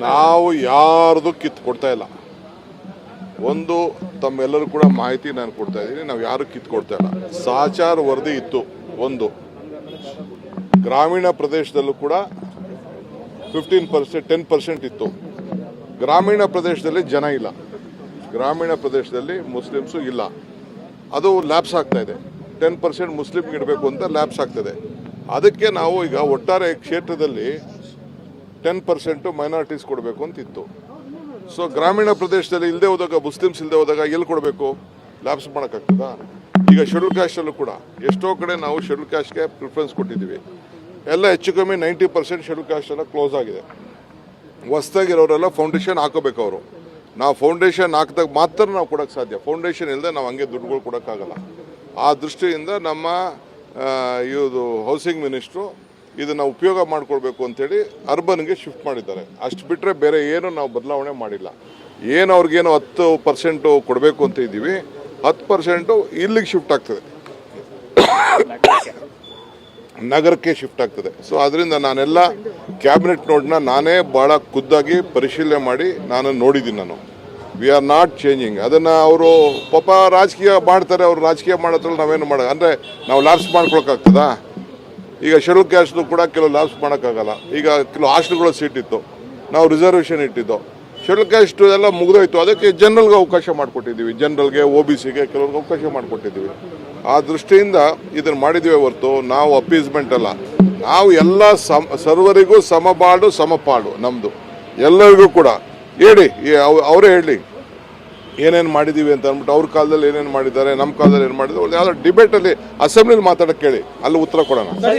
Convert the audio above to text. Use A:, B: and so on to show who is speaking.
A: ನಾವು ಯಾರ್ದು ಕಿತ್ತು ಕೊಡ್ತಾ ಇಲ್ಲ. ಒಂದು ತಮ್ಮೆಲ್ಲರೂ ಕೂಡ ಮಾಹಿತಿ ನಾನು ಕೊಡ್ತಾ ಇದ್ದೀನಿ. ನಾವು ಯಾರು ಕಿತ್ತು ಕೊಡ್ತಾ ಇಲ್ಲ. ಸಾಚಾರ ವರದಿ ಇತ್ತು, ಒಂದು. ಗ್ರಾಮೀಣ ಪ್ರದೇಶದಲ್ಲೂ ಕೂಡ ಫಿಫ್ಟೀನ್ ಪರ್ಸೆಂಟ್ ಟೆನ್ ಪರ್ಸೆಂಟ್ ಇತ್ತು. ಗ್ರಾಮೀಣ ಪ್ರದೇಶದಲ್ಲಿ ಜನ ಇಲ್ಲ. ಗ್ರಾಮೀಣ ಪ್ರದೇಶದಲ್ಲಿ ಮುಸ್ಲಿಮ್ಸು ಇಲ್ಲ. ಅದು ಲ್ಯಾಬ್ಸ್ ಆಗ್ತಾ ಇದೆ. ಟೆನ್ ಪರ್ಸೆಂಟ್ ಮುಸ್ಲಿಮ್ಗೆ ಇಡಬೇಕು ಅಂತ ಲ್ಯಾಬ್ಸ್ ಆಗ್ತದೆ ಅದಕ್ಕೆ ನಾವು ಈಗ ಒಟ್ಟಾರೆ ಕ್ಷೇತ್ರದಲ್ಲಿ ಟೆನ್ ಪರ್ಸೆಂಟು ಮೈನಾರಿಟೀಸ್ ಕೊಡಬೇಕು ಅಂತಿತ್ತು. ಸೊ ಗ್ರಾಮೀಣ ಪ್ರದೇಶದಲ್ಲಿ ಇಲ್ಲದೆ ಹೋದಾಗ ಮುಸ್ಲಿಮ್ಸ್ ಇಲ್ಲದೆ ಹೋದಾಗ ಎಲ್ಲಿ ಕೊಡಬೇಕು? ಲ್ಯಾಬ್ಸ್ ಮಾಡೋಕ್ಕಾಗ್ತದಾ? ಈಗ ಶೆಡ್ಯೂಲ್ ಕ್ಯಾಸ್ಟಲ್ಲೂ ಕೂಡ. ಎಷ್ಟೋ ಕಡೆ ನಾವು ಶೆಡ್ಯೂಲ್ ಕ್ಯಾಸ್ಟ್ಗೆ ಪ್ರಿಫರೆನ್ಸ್ ಕೊಟ್ಟಿದ್ದೀವಿ. ಎಲ್ಲ ಹೆಚ್ಚು ಕಮ್ಮಿ ನೈಂಟಿ ಪರ್ಸೆಂಟ್ ಶೆಡ್ಯೂಲ್ ಕ್ಯಾಸ್ಟ್ ಎಲ್ಲ ಕ್ಲೋಸ್ ಆಗಿದೆ. ಹೊಸ್ದಾಗಿರೋರೆಲ್ಲ ಫೌಂಡೇಶನ್ ಹಾಕೋಬೇಕು ಅವರು. ನಾವು ಫೌಂಡೇಶನ್ ಹಾಕಿದಾಗ ಮಾತ್ರ ನಾವು ಕೊಡೋಕ್ಕೆ ಸಾಧ್ಯ. ಫೌಂಡೇಶನ್ ಇಲ್ಲದೆ ನಾವು ಹಂಗೆ ದುಡ್ಡುಗಳು ಕೊಡೋಕ್ಕಾಗಲ್ಲ. ಆ ದೃಷ್ಟಿಯಿಂದ ನಮ್ಮ ಇದು ಹೌಸಿಂಗ್ ಮಿನಿಸ್ಟ್ರು ಇದನ್ನು ಉಪಯೋಗ ಮಾಡ್ಕೊಳ್ಬೇಕು ಅಂತೇಳಿ ಅರ್ಬನ್ಗೆ ಶಿಫ್ಟ್ ಮಾಡಿದ್ದಾರೆ. ಅಷ್ಟು ಬಿಟ್ಟರೆ ಬೇರೆ ಏನು ನಾವು ಬದಲಾವಣೆ ಮಾಡಿಲ್ಲ. ಏನು ಅವ್ರಿಗೇನು ಹತ್ತು ಪರ್ಸೆಂಟು ಕೊಡಬೇಕು ಅಂತ ಇದ್ದೀವಿ, ಹತ್ತು ಪರ್ಸೆಂಟು ಇಲ್ಲಿಗೆ ಶಿಫ್ಟ್ ಆಗ್ತದೆ. ನಗರಕ್ಕೆ ಶಿಫ್ಟ್ ಆಗ್ತದೆ. ಸೊ ಅದರಿಂದ ನಾನೆಲ್ಲ ಕ್ಯಾಬಿನೆಟ್ ನೋಡ್ನ ನಾನೇ ಭಾಳ ಖುದ್ದಾಗಿ ಪರಿಶೀಲನೆ ಮಾಡಿ ನಾನು ನೋಡಿದ್ದೀನಿ ನಾನು. ವಿ ಆರ್ ನಾಟ್ ಚೇಂಜಿಂಗ್ ಅದನ್ನು ಅವರು ಪಾಪ ರಾಜಕೀಯ ಮಾಡ್ತಾರೆ, ಅವರು ರಾಜಕೀಯ ಮಾಡೋದ್ರಲ್ಲಿ ನಾವೇನು ಮಾಡೋದು ಅಂದರೆ ನಾವು ಲಾಪ್ಸ್ ಮಾಡ್ಕೊಳಕ್ಕಾಗ್ತದಾ ಈಗ ಶೆಡ್ಯೂಲ್ ಕ್ಯಾಸ್ಟ್ದು ಕೂಡ ಕೆಲವು ಲಾಸ್ ಮಾಡೋಕ್ಕಾಗಲ್ಲ. ಈಗ ಕೆಲವು ಹಾಸ್ಟೆಲ್ಗಳ ಸೀಟ್ ಇತ್ತು. ನಾವು ರಿಸರ್ವೇಷನ್ ಇಟ್ಟಿದ್ದು. ಶೆಡ್ಯೂಲ್ ಕ್ಯಾಸ್ಟ್ ಎಲ್ಲ ಮುಗಿದೋಯ್ತು. ಅದಕ್ಕೆ ಜನರಲ್ಗೆ ಅವಕಾಶ ಮಾಡಿಕೊಟ್ಟಿದ್ದೀವಿ. ಜನರಲ್ಗೆ, ಒ ಬಿ ಸಿಗೆ ಕೆಲವ್ರಿಗೆ ಅವಕಾಶ ಮಾಡಿಕೊಟ್ಟಿದ್ದೀವಿ. ಆ ದೃಷ್ಟಿಯಿಂದ ಇದನ್ನು ಮಾಡಿದ್ದೀವಿ ಹೊರತು ನಾವು ಅಪೀಸ್ಮೆಂಟ್ ಅಲ್ಲ. ನಾವು ಎಲ್ಲ ಸಮ, ಸರ್ವರಿಗೂ ಸಮಬಾಳು ಸಮಪಾಡು ನಮ್ಮದು ಎಲ್ಲರಿಗೂ ಕೂಡ. ಹೇಳಿ ಅವರೇ ಹೇಳಿ. ಏನೇನು ಮಾಡಿದ್ದೀವಿ ಅಂತ ಅಂದ್ಬಿಟ್ಟು ಅವ್ರ ಕಾಲದಲ್ಲಿ ಏನೇನು ಮಾಡಿದ್ದಾರೆ ನಮ್ಮ ಕಾಲದಲ್ಲಿ ಏನು ಮಾಡಿದ್ದಾರೆ ಯಾವುದೋ ಡಿಬೇಟಲ್ಲಿ ಅಸೆಂಬ್ಲಿಲಿ ಮಾತಾಡೋಕ್ಕೆ ಕೇಳಿ. ಅಲ್ಲಿ ಉತ್ತರ ಕೊಡೋಣ.